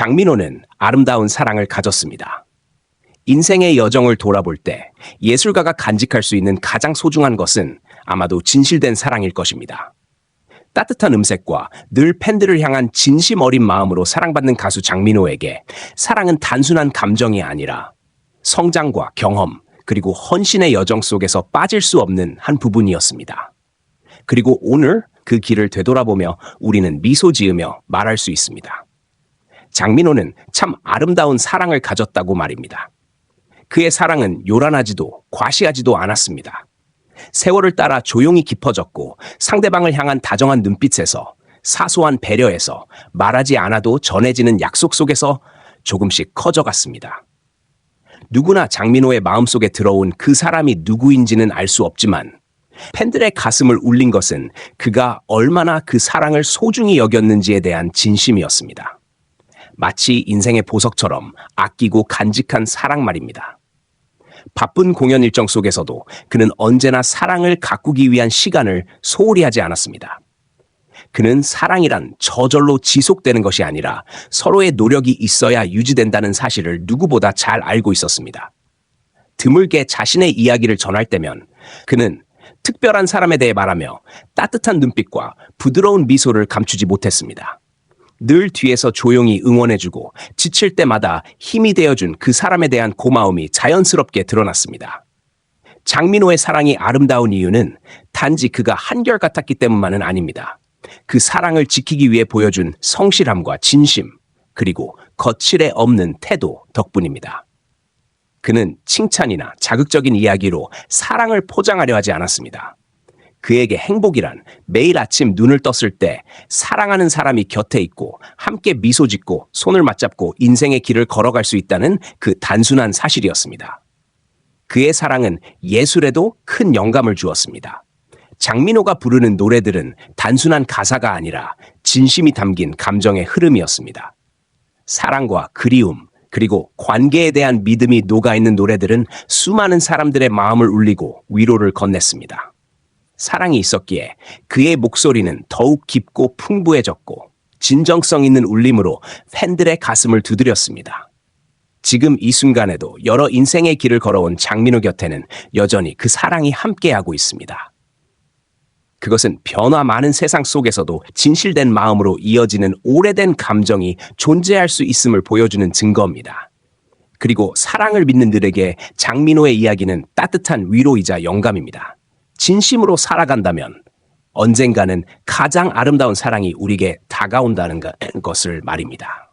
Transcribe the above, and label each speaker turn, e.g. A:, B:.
A: 장민호는 아름다운 사랑을 가졌습니다. 인생의 여정을 돌아볼 때 예술가가 간직할 수 있는 가장 소중한 것은 아마도 진실된 사랑일 것입니다. 따뜻한 음색과 늘 팬들을 향한 진심 어린 마음으로 사랑받는 가수 장민호에게 사랑은 단순한 감정이 아니라 성장과 경험, 그리고 헌신의 여정 속에서 빠질 수 없는 한 부분이었습니다. 그리고 오늘 그 길을 되돌아보며 우리는 미소 지으며 말할 수 있습니다. 장민호는 참 아름다운 사랑을 가졌다고 말입니다. 그의 사랑은 요란하지도 과시하지도 않았습니다. 세월을 따라 조용히 깊어졌고 상대방을 향한 다정한 눈빛에서 사소한 배려에서 말하지 않아도 전해지는 약속 속에서 조금씩 커져갔습니다. 누구나 장민호의 마음속에 들어온 그 사람이 누구인지는 알 수 없지만 팬들의 가슴을 울린 것은 그가 얼마나 그 사랑을 소중히 여겼는지에 대한 진심이었습니다. 마치 인생의 보석처럼 아끼고 간직한 사랑 말입니다. 바쁜 공연 일정 속에서도 그는 언제나 사랑을 가꾸기 위한 시간을 소홀히 하지 않았습니다. 그는 사랑이란 저절로 지속되는 것이 아니라 서로의 노력이 있어야 유지된다는 사실을 누구보다 잘 알고 있었습니다. 드물게 자신의 이야기를 전할 때면 그는 특별한 사람에 대해 말하며 따뜻한 눈빛과 부드러운 미소를 감추지 못했습니다. 늘 뒤에서 조용히 응원해주고 지칠 때마다 힘이 되어준 그 사람에 대한 고마움이 자연스럽게 드러났습니다. 장민호의 사랑이 아름다운 이유는 단지 그가 한결같았기 때문만은 아닙니다. 그 사랑을 지키기 위해 보여준 성실함과 진심, 그리고 거칠에 없는 태도 덕분입니다. 그는 칭찬이나 자극적인 이야기로 사랑을 포장하려 하지 않았습니다. 그에게 행복이란 매일 아침 눈을 떴을 때 사랑하는 사람이 곁에 있고 함께 미소 짓고 손을 맞잡고 인생의 길을 걸어갈 수 있다는 그 단순한 사실이었습니다. 그의 사랑은 예술에도 큰 영감을 주었습니다. 장민호가 부르는 노래들은 단순한 가사가 아니라 진심이 담긴 감정의 흐름이었습니다. 사랑과 그리움, 그리고 관계에 대한 믿음이 녹아있는 노래들은 수많은 사람들의 마음을 울리고 위로를 건넸습니다. 사랑이 있었기에 그의 목소리는 더욱 깊고 풍부해졌고 진정성 있는 울림으로 팬들의 가슴을 두드렸습니다. 지금 이 순간에도 여러 인생의 길을 걸어온 장민호 곁에는 여전히 그 사랑이 함께하고 있습니다. 그것은 변화 많은 세상 속에서도 진실된 마음으로 이어지는 오래된 감정이 존재할 수 있음을 보여주는 증거입니다. 그리고 사랑을 믿는 들에게 장민호의 이야기는 따뜻한 위로이자 영감입니다. 진심으로 살아간다면 언젠가는 가장 아름다운 사랑이 우리에게 다가온다는 것을 말입니다.